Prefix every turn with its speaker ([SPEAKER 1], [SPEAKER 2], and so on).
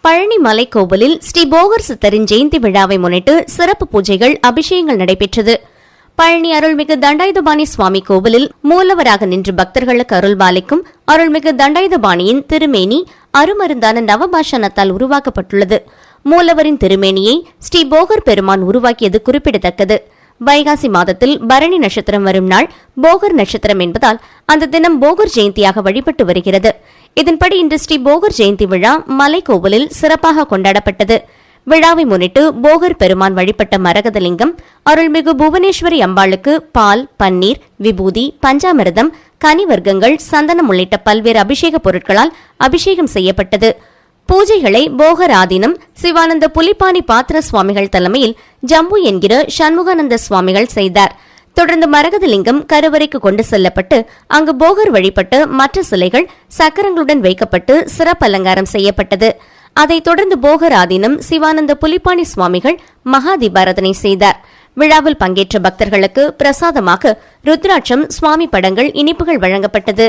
[SPEAKER 1] பழனி மலைக்கோவிலில் ஸ்ரீ போகர் சித்தரின் ஜெயந்தி விழாவை முன்னிட்டு சிறப்பு பூஜைகள் அபிஷேகங்கள் நடைபெற்றது. பழனி அருள்மிகு தண்டாயுதபாணி சுவாமி கோவிலில் மூலவராக நின்று பக்தர்களுக்கு அருள்பாலிக்கும் அருள்மிகு தண்டாயுதபாணியின் திருமேனி அருமருந்தான நவபாஷணத்தால் உருவாக்கப்பட்டுள்ளது. மூலவரின் திருமேனியை ஸ்ரீ போகர் பெருமான் உருவாக்கியது குறிப்பிடத்தக்கது. வைகாசி மாதத்தில் பரணி நட்சத்திரம் வரும் நாள் போகர் நட்சத்திரம் என்பதால் அந்த தினம் போகர் ஜெயந்தியாக வழிபட்டு வருகிறது. இதன்படி இன்று ஸ்ரீ போகர் ஜெயந்தி விழா மலைக்கோவிலில் சிறப்பாக கொண்டாடப்பட்டது. விழாவை முன்னிட்டு போகர் பெருமான் வழிபட்ட மரகதலிங்கம் அருள்மிகு புவனேஸ்வரி அம்பாளுக்கு பால் பன்னீர் விபூதி பஞ்சாமிர்தம் கனிவர்க்கங்கள் சந்தனம் உள்ளிட்ட பல்வேறு அபிஷேக பொருட்களால் அபிஷேகம் செய்யப்பட்டது. பூஜைகளை போகர் ஆதீனம் சிவானந்த புலிப்பாணி பாத்திர சுவாமிகள் தலைமையில் ஜம்பு என்கிற சண்முகானந்த சுவாமிகள் செய்தார். தொடர்ந்து மரகதலிங்கம் கருவறைக்கு கொண்டு செல்லப்பட்டு அங்கு போகர் வழிபட்டு மற்ற சிலைகள் சக்கரங்களுடன் வைக்கப்பட்டு சிறப்பு அலங்காரம் செய்யப்பட்டது. அதைத் தொடர்ந்து போகர் ஆதீனம் சிவானந்த புலிப்பாணி சுவாமிகள் மகாதீபாரதனை செய்தார். விழாவில் பங்கேற்ற பக்தர்களுக்கு பிரசாதமாக ருத்ராட்சம் சுவாமி படங்கள் இனிப்புகள் வழங்கப்பட்டது.